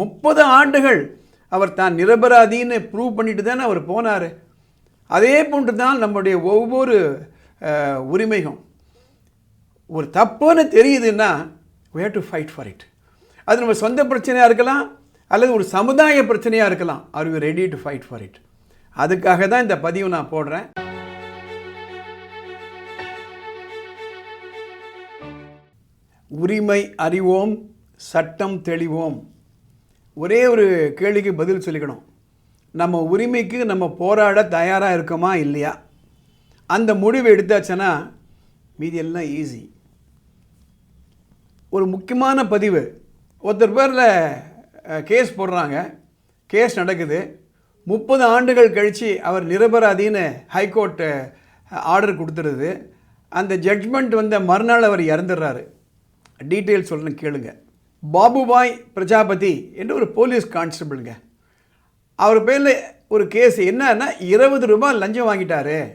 முப்பது ஆண்டுகள் அவர் தான் நிரபராதின்னு ப்ரூவ் பண்ணிட்டு தானே அவர் போனார். அதே போன்று தான் நம்முடைய ஒவ்வொரு உரிமையும். ஒரு தப்புன்னு தெரியுதுன்னா we have to fight for it அது நம்ம சொந்த பிரச்சனையாக இருக்கலாம் அல்லது ஒரு சமுதாய பிரச்சனையாக இருக்கலாம். Are you ready to fight for it அதுக்காக தான் இந்த பதிவு நான் போடுறேன். உரிமை அறிவோம் சட்டம் தெளிவோம். ஒரே ஒரு கேள்விக்கு பதில் சொல்லிக்கணும். நம்ம உரிமைக்கு நம்ம போராட தயாராக இருக்கோமா இல்லையா? அந்த முடிவு எடுத்தாச்சுன்னா மீதி எல்லாம் ஈஸி ஒரு முக்கியமான பதிவு. ஒருத்தர் பேரில் கேஸ் போடுறாங்க. கேஸ் நடக்குது. முப்பது ஆண்டுகள் கழித்து அவர் நிரபராதின்னு ஹைகோர்ட்டு ஆர்டர் கொடுத்துருது. அந்த ஜட்ஜ்மெண்ட் வந்த மறுநாள் அவர் இறந்துடுறாரு. டீட்டெயில் சொல்கிறேன் கேளுங்கள் பாபுபாய் பிரஜாபதி என்று ஒரு போலீஸ் கான்ஸ்டபிளுங்க. அவர் பேரில் ஒரு கேஸ் என்னன்னா இருபது ரூபாய் லஞ்சம் வாங்கிட்டாரு.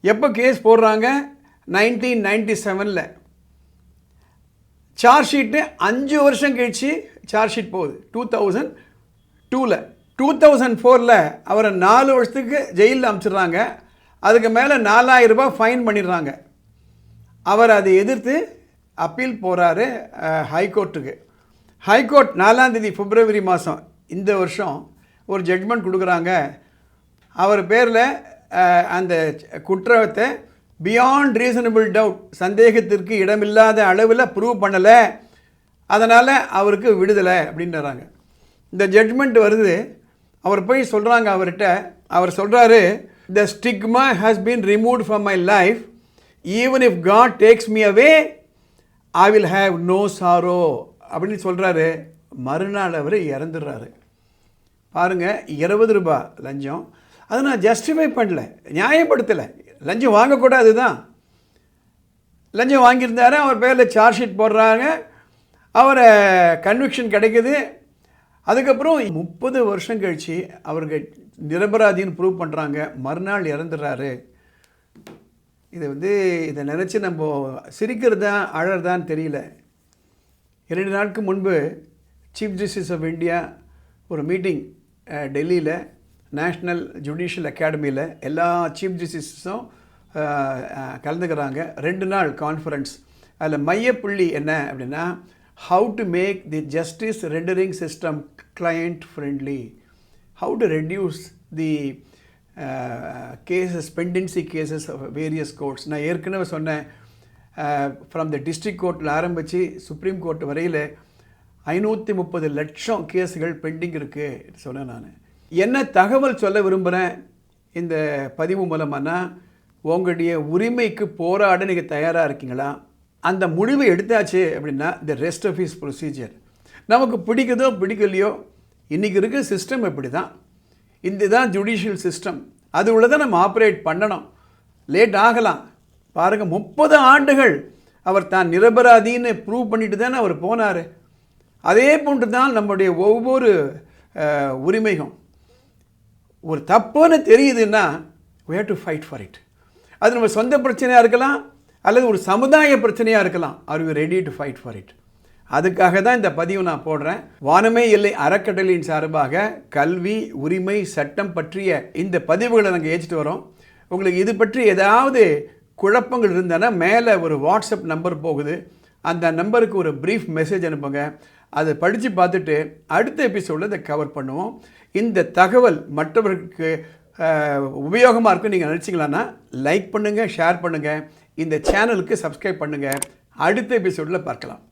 எப்போ கேஸ் போடுறாங்க? நைன்டீன் நைன்டி செவனில் சார்ஜ் ஷீட்டு அஞ்சு வருஷம் கழிச்சு சார்ஜ் ஷீட் போகுது. டூ தௌசண்ட் டூவில் டூ தௌசண்ட் ஃபோரில் அவரை நாலு வருஷத்துக்கு ஜெயிலில் அனுப்பிச்சிடுறாங்க அதுக்கு மேலே நாலாயிரம் ரூபாய் ஃபைன் பண்ணிடுறாங்க. அவர் அதை எதிர்த்து அப்பீல் போகிறாரு ஹைகோர்ட்டுக்கு. ஹைகோர்ட் நாலாந்தேதி பிப்ரவரி மாதம் இந்த வருஷம் ஒரு ஜட்மெண்ட் கொடுக்குறாங்க. அவர் பேரில் அந்த குற்றத்தை பியாண்ட் ரீசனபிள் டவுட் சந்தேகத்திற்கு இடமில்லாத அளவில் ப்ரூவ் பண்ணலை. அதனால் அவருக்கு விடுதலை அப்படின்றாங்க. இந்த ஜட்மெண்ட் வருது. அவர் போய் சொல்கிறாங்க அவர்கிட்ட. அவர் சொல்கிறாரு the stigma has been removed from my life even if God takes me away I will have no sorrow அப்படின்னு சொல்கிறாரு மறுநாள் அவர் இறந்துடுறாரு. பாருங்கள் இருபது ரூபாய் லஞ்சம். அதை நான் ஜஸ்டிஃபை பண்ணல நியாயப்படுத்தலை. லஞ்சம் வாங்கக்கூடாது தான். லஞ்சம் வாங்கியிருந்தாரு அவர் பேரில் சார்ஜ் ஷீட் போடுறாங்க. அவரை கன்விக்ஷன் கிடைக்குது. அதுக்கப்புறம் முப்பது வருஷம் கழித்து அவருக்கு நிரபராதின்னு ப்ரூவ் பண்ணுறாங்க மறுநாள் இறந்துடுறாரு. இது வந்து இதை நினச்சி நம்ம சிரிக்கிறதா அழறதான்னு தெரியல. இரண்டு நாட்கு முன்பு சீஃப் ஜஸ்டிஸ் ஆஃப் இந்தியா ஒரு மீட்டிங் டெல்லியில் நேஷ்னல் ஜுடிஷியல் அகாடமியில் எல்லா சீஃப் ஜஸ்டிஸும் கலந்துக்கிறாங்க. ரெண்டு நாள் கான்ஃபரன்ஸ் அதில் மையப்புள்ளி என்ன அப்படின்னா how to make the justice rendering system client friendly how to reduce the cases pendency cases of various courts நான் ஏற்கனவே சொன்னேன் ஃப்ரம் த டிஸ்ட்ரிக் கோர்ட்டில் ஆரம்பித்து சுப்ரீம் கோர்ட் வரையில் ஐநூற்றி முப்பது லட்சம் கேஸுகள் பெண்டிங் இருக்குது சொன்னேன் நான். என்ன தகவல் சொல்ல விரும்புகிறேன் இந்த பதிவு மூலமானா உங்களுடைய உரிமைக்கு போராட நீங்கள் தயாராக இருக்கீங்களா? அந்த முடிவை எடுத்தாச்சு அப்படின்னா the rest of is procedure நமக்கு பிடிக்குதோ பிடிக்கலையோ இன்றைக்கி இருக்க சிஸ்டம் இப்படி தான் இந்த தான் ஜுடிஷியல் சிஸ்டம் அது உள்ள தான் நம்ம ஆப்ரேட் பண்ணணும். லேட் ஆகலாம். பாருங்கள் முப்பது ஆண்டுகள் அவர் தான் நிரபராதின்னு ப்ரூவ் பண்ணிட்டு தானே அவர் போனார். அதே போன்று தான் நம்முடைய ஒவ்வொரு உரிமையும். ஒரு தப்புன்னு தெரியுதுன்னா we to fight for it அது நம்ம சொந்த பிரச்சனையாக இருக்கலாம் அல்லது ஒரு சமுதாய பிரச்சனையாக இருக்கலாம். Are you ready to fight for it அதுக்காக தான் இந்த பதிவு நான் போடுறேன். வானமே இல்லை அறக்கட்டளையின் சார்பாக கல்வி உரிமை சட்டம் பற்றிய இந்த பதிவுகளை நாங்கள் ஏற்றிட்டு வரோம். உங்களுக்கு இது பற்றி ஏதாவது குழப்பங்கள் இருந்தனா மேலே ஒரு வாட்ஸ்அப் நம்பர் போகுது. அந்த நம்பருக்கு ஒரு ப்ரீஃப் மெசேஜ் அனுப்புங்க. அதை படித்து பார்த்துட்டு அடுத்த எபிசோடில் இதை கவர் பண்ணுவோம். இந்த தகவல் மற்றவர்களுக்கு உபயோகமாக இருக்கும் நீங்கள் நினச்சிங்களான்னா லைக் பண்ணுங்கள் ஷேர் பண்ணுங்கள் இந்த சேனலுக்கு சப்ஸ்கிரைப் பண்ணுங்கள் அடுத்த எபிசோடில் பார்க்கலாம்.